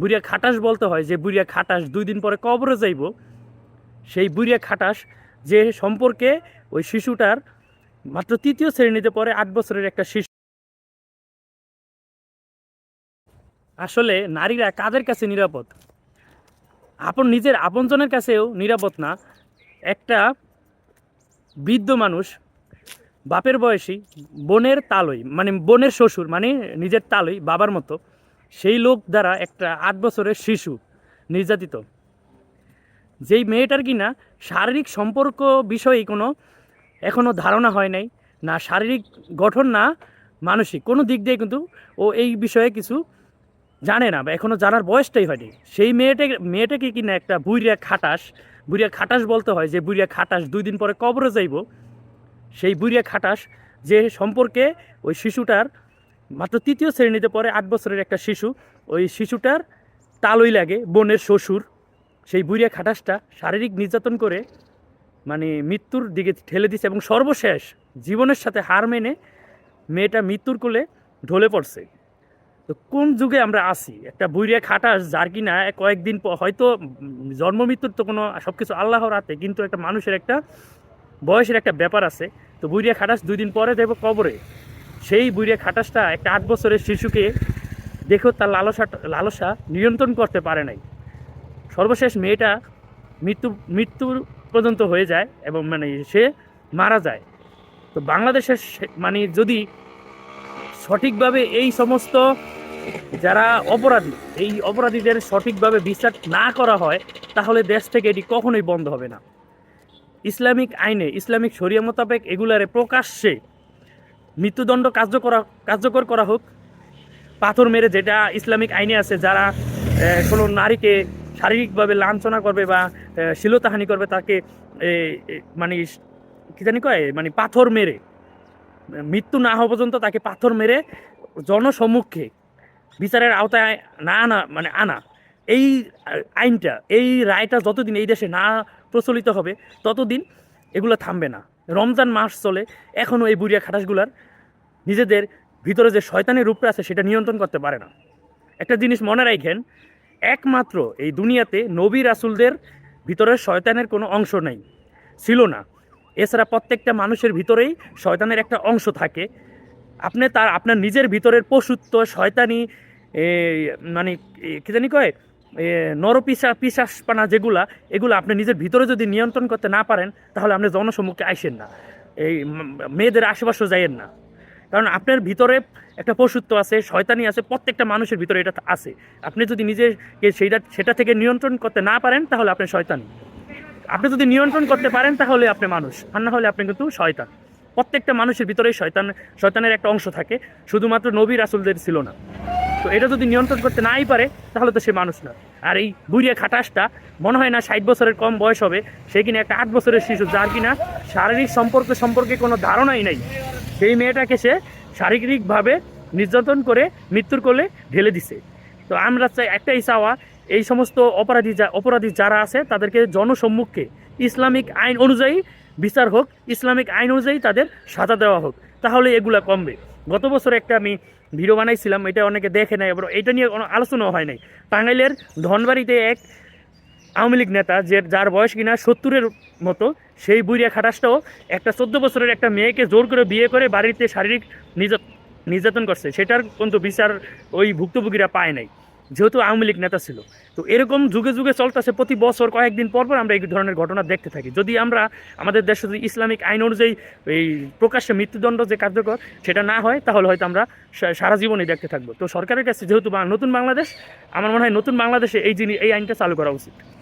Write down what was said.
বুড়িয়া খাটাস বলতে হয়, যে বুড়িয়া খাটাস দুই দিন পরে কবরে যাইব। সেই বুড়িয়া খাটাস যে সম্পর্কে ওই শিশুটার মাত্র তৃতীয় শ্রেণীতে পরে আট বছরের একটা শিশু। আসলে নারীরা কাদের কাছে নিরাপদ? আপন নিজের আপনজনের কাছেও নিরাপদ না। একটা বৃদ্ধ মানুষ, বাপের বয়সী, বোনের তালই মানে বোনের শ্বশুর মানে নিজের তালই, বাবার মতো সেই লোক দ্বারা একটা আট বছরের শিশু নির্যাতিত। যেই মেয়েটার কি না শারীরিক সম্পর্ক বিষয়ে কোনো এখনও ধারণা হয় নাই, না শারীরিক গঠন, না মানসিক, কোনো দিক দিয়ে কিন্তু ও এই বিষয়ে কিছু জানে না বা এখনও জানার বয়সটাই হয়নি। সেই মেয়েটাকে মেয়েটাকে কিনা একটা বুড়িয়া খাটাস বুড়িয়া খাটাস বলতে হয় যে বুড়িয়া খাটাস দুই দিন পরে কবরে যাইব। সেই বুড়িয়া খাটাস যে সম্পর্কে ওই শিশুটার মাত্র তৃতীয় শ্রেণীতে পড়ে, আট বছরের একটা শিশু। ওই শিশুটার তালই লাগে, বোনের শ্বশুর। সেই বুড়িয়া খাটাসটা শারীরিক নির্যাতন করে মানে মৃত্যুর দিকে ঠেলে দিছে এবং সর্বশেষ জীবনের সাথে হার মেনে মেয়েটা মৃত্যুর কোলে ঢলে পড়ছে। তো কোন যুগে আমরা আছি? একটা বুড়িয়া খাটাস যার কিনা কয়েকদিন প- হয়তো জন্ম মৃত্যুর তো কোনো সব কিছু আল্লাহর হাতে, কিন্তু একটা মানুষের একটা বয়সের একটা ব্যাপার আছে। তো বুড়িয়া খাটাস দুই দিন পরে দেবো কবরে। সেই বুড়িয়া খাটাসটা একটা আট বছরের শিশুকে দেখো তার লালসা লালসা নিয়ন্ত্রণ করতে পারে নাই। সর্বশেষ মেয়েটা মৃত্যু মৃত্যুর পর্যন্ত হয়ে যায় এবং মানে সে মারা যায়। তো বাংলাদেশের মানে যদি সঠিকভাবে এই সমস্ত যারা অপরাধী, এই অপরাধীদের সঠিকভাবে বিচার না করা হয়, তাহলে দেশ থেকে এটি কখনোই বন্ধ হবে না। ইসলামিক আইনে, ইসলামিক শরিয়া মোতাবেক এগুলারে প্রকাশ্যে মৃত্যুদণ্ড কার্যকর কার্যকর করা হোক। পাথর মেরে যেটা ইসলামিক আইনে আছে যারা কোনো নারীকে শারীরিকভাবে লাঞ্ছনা করবে বা আহ, শ্লীলতাহানি করবে তাকে মানে কি জানি কয় মানে পাথর মেরে মৃত্যু না হওয়া পর্যন্ত তাকে পাথর মেরে জনসম্মুখে বিচারের আওতায় না আনা মানে আনা। এই আইনটা এই রায়টা যতদিন এই দেশে না প্রচলিত হবে ততদিন এগুলো থামবে না। রমজান মাস চলে এখনও এই বুড়িয়া খাটাসগুলার নিজেদের ভিতরে যে শয়তানের রূপটা আছে সেটা নিয়ন্ত্রণ করতে পারে না। একটা জিনিস মনে রাখেন, একমাত্র এই দুনিয়াতে নবী রাসুলদের ভিতরে শয়তানের কোনো অংশ নেই, ছিল না। এছাড়া প্রত্যেকটা মানুষের ভিতরেই শয়তানের একটা অংশ থাকে। আপনি তার, আপনার নিজের ভিতরের পশুত্ব, শয়তানি মানে কি জানি কয় নরপিসা, পিসাসপানা যেগুলা, এগুলো আপনি নিজের ভিতরে যদি নিয়ন্ত্রণ করতে না পারেন, তাহলে আপনি জনসম্মুখে আইসেন না। এই মেয়েদের আশেপাশে যাইয়েন না। কারণ আপনার ভিতরে একটা পশুত্ব আছে, শয়তানি আছে, প্রত্যেকটা মানুষের ভিতরে এটা আছে। আপনি যদি নিজেকে সেইটা, সেটা থেকে নিয়ন্ত্রণ করতে না পারেন, তাহলে আপনি শয়তানি। আপনি যদি নিয়ন্ত্রণ করতে পারেন, তাহলে আপনি মানুষ। আর না হলে আপনি কিন্তু শয়তান। প্রত্যেকটা মানুষের ভিতরেই শয়তান, শয়তানের একটা অংশ থাকে। শুধুমাত্র নবী রাসুলদের ছিল না। তো এটা যদি নিয়ন্ত্রণ করতে নাই পারে, তাহলে তো সে মানুষ না। আর এই বুড়িয়া খাটাসটা, মনে হয় না ষাট বছরের কম বয়স হবে। সে কিনা একটা আট বছরের শিশু, যার কিনা শারীরিক সম্পর্ক সম্পর্কে কোনো ধারণাই নেই। সেই মেয়েটাকে সে শারীরিকভাবে নির্যাতন করে মৃত্যুর কোলে ঢেলে দিছে। তো আমরা চাই একটাই চাওয়া, এই সমস্ত অপরাধী যা অপরাধী যারা আছে তাদেরকে জনসম্মুখে ইসলামিক আইন অনুযায়ী বিচার হোক, ইসলামিক আইন অনুযায়ী তাদের সাজা দেওয়া হোক। তাহলে এগুলা কমবে। গত বছর একটা আমি ভিডিও বানাইছিলাম, এটা অনেকে দেখে নাই এবার এটা নিয়ে কোনো আলোচনাও হয় নাই। টাঙ্গাইলের ধনবাড়িতে এক আওয়ামী লীগ নেতা যে যার বয়স কিনা সত্তরের মতো সেই বুড়িয়া খাটাসটাও একটা চোদ্দ বছরের একটা মেয়েকে জোর করে বিয়ে করে বাড়িতে শারীরিক নির্যা- নির্যাতন করছে, সেটার কিন্তু বিচার ওই ভুক্তভোগীরা পায় নাই, যেহেতু আওয়ামী লীগ নেতা ছিল। তো এরকম যুগে যুগে চলতেছে, প্রতি বছর কয়েকদিন পর পর আমরা এই ধরনের ঘটনা দেখতে থাকি। যদি আমরা আমাদের দেশে যদি ইসলামিক আইন অনুযায়ী এই প্রকাশ্যে মৃত্যুদণ্ড যে কার্যকর সেটা না হয়, তাহলে হয়তো আমরা সারা জীবনই দেখতে থাকব। তো সরকারের কাছে যেহেতু নতুন বাংলাদেশ, আমার মনে হয় নতুন বাংলাদেশে এই জিনিস এই আইনটা চালু করা উচিত।